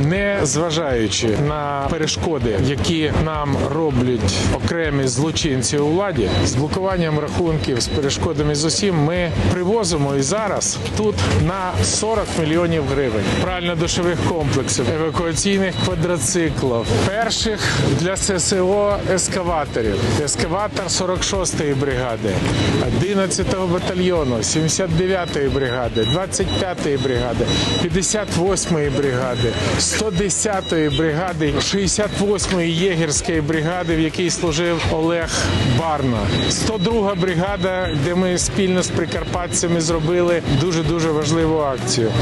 Не зважаючи на перешкоди, які нам роблять окремі злочинці у владі, з блокуванням рахунків, з перешкодами з усім, ми привозимо і зараз тут на 40 мільйонів гривень. Прально-душових комплексів, евакуаційних квадроциклів, перших для ССО ескаваторів, ескаватор 46-ї бригади, 11-го батальйону, 79-ї бригади, 25-ї бригади, 58-ї бригади, 110-ї бригади, 68-ї єгерської бригади, в якій служив Олег Барна, 102-га бригада, де ми спільно з прикарпатцями зробили дуже дуже важливу акцію.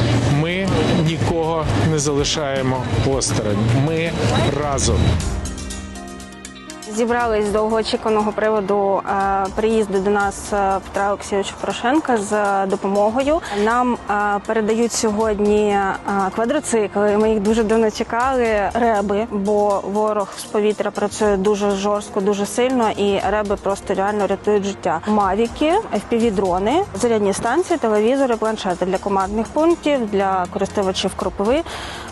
Ми нікого не залишаємо осторонь. Ми разом. Зібрались з довгоочікуваного приводу е, приїзду до нас е, Петра Олексійовича Порошенка з допомогою. Нам е, передають сьогодні е, квадроцикли. Ми їх дуже давно чекали. Реби, бо ворог з повітря працює дуже жорстко, дуже сильно, і реби просто реально рятують життя. Мавіки, FPV-дрони, зарядні станції, телевізори, планшети для командних пунктів, для користувачів кропиви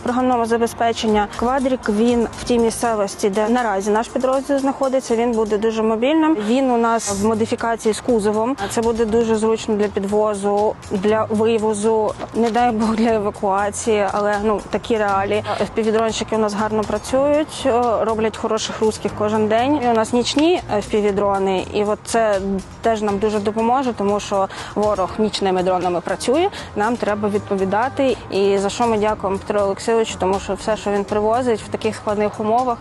програмного забезпечення. Квадрік він в тій місцевості, де наразі наш підрозділ знаходиться. Він буде дуже мобільним. Він у нас в модифікації з кузовом. Це буде дуже зручно для підвозу, для вивозу, не дай Бог для евакуації, але ну такі реалії. Впівдронщики у нас гарно працюють, е, роблять хороших русських кожен день. І у нас нічні впівдрони, і от це теж нам дуже допоможе, тому що ворог нічними дронами працює. Нам треба відповідати. І за що ми дякуємо Петру Олексійовичу, тому що все, що він привозить в таких складних умовах,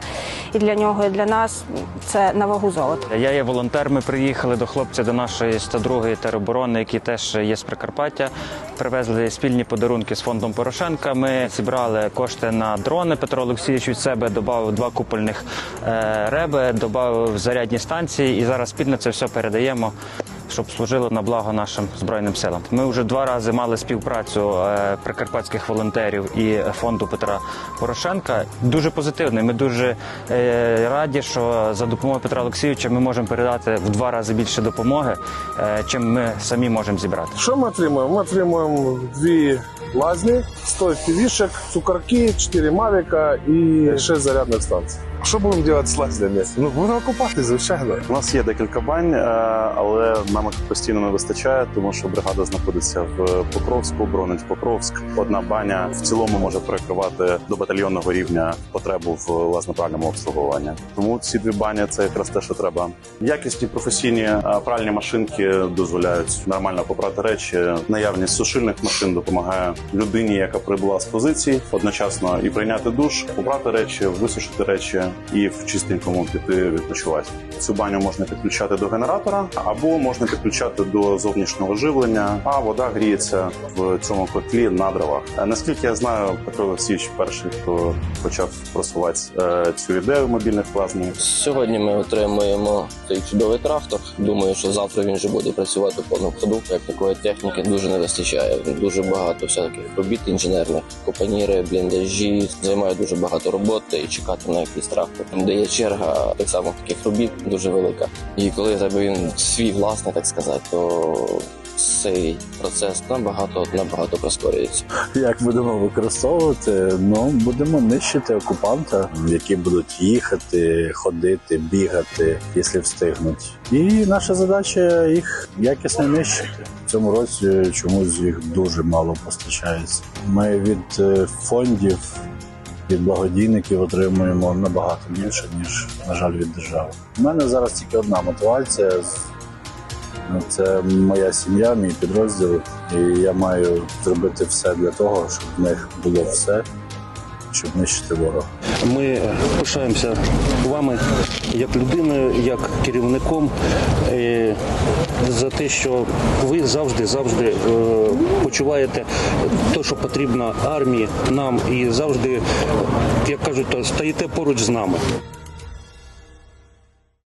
і для нього, і для нас це на вагу золота. Я є волонтер. Ми приїхали до хлопця до нашої 102-ї тероборони, які теж є з Прикарпаття. Привезли спільні подарунки з фондом Порошенка. Ми зібрали кошти на дрони. Петро Олексійович від себе додав два купольних е, реби, додав зарядні станції, і зараз спільно це все передаємо. Щоб служило на благо нашим збройним силам. Ми вже два рази мали співпрацю е, прикарпатських волонтерів і фонду Петра Порошенка. Дуже позитивний. Ми дуже е, раді, що за допомогою Петра Олексійовича ми можемо передати в два рази більше допомоги, е, чим ми самі можемо зібрати. Що ми отримуємо? Ми отримуємо дві лазні, 100 півішек, цукорки, 4 мавіка і 6 зарядних станцій. Що будемо робити з лазнями? Ну, будемо окупати, звичайно. У нас є декілька бань, е, але нам постійно не вистачає, тому що бригада знаходиться в Покровську, боронить Покровськ. Одна баня в цілому може перекривати до батальйонного рівня потребу в лазнопральному обслуговуванні. Тому ці дві бані це якраз те, що треба. Якісні професійні е, пральні машинки дозволяють нормально попрати речі. Наявність сушильних машин допомагає людині, яка прибула з позиції, одночасно і прийняти душ, попрати речі, висушити речі і в чистенькому піти відпочивати. Цю баню можна підключати до генератора або можна підключати до зовнішнього живлення, а вода гріється в цьому котлі на дровах. Е, Наскільки я знаю, Петро Олексійович перший, хто почав просувати е, цю ідею мобільних лазнів. Сьогодні ми отримуємо цей чудовий трактор. Думаю, що завтра він вже буде працювати повному ходу. Як такої техніки дуже не вистачає. Дуже багато всяких робіт інженерних, копаніри, бліндажі займає дуже багато роботи і чекати на якийсь трактор. Де є черга так само таких робіт дуже велика. І коли тебе він свій власний, так сказати, то цей процес набагато набагато прискорюється. Як будемо використовувати? Ну будемо нищити окупанта, які будуть їхати, ходити, бігати, якщо встигнуть. І наша задача їх якісно нищити. Цьому році чомусь їх дуже мало постачається. Ми від е, фондів. Від благодійників отримуємо набагато більше, ніж, на жаль, від держави. У мене зараз тільки одна мотивація Ну, Це моя сім'я, мій підрозділ, і я маю зробити все для того, щоб в них було все, щоб нищити ворога. Ми пишаємося вами як людиною, як керівником е, за те, що ви завжди завжди е, почуваєте те, що потрібно армії, нам і завжди, як кажуть, то стоїте поруч з нами.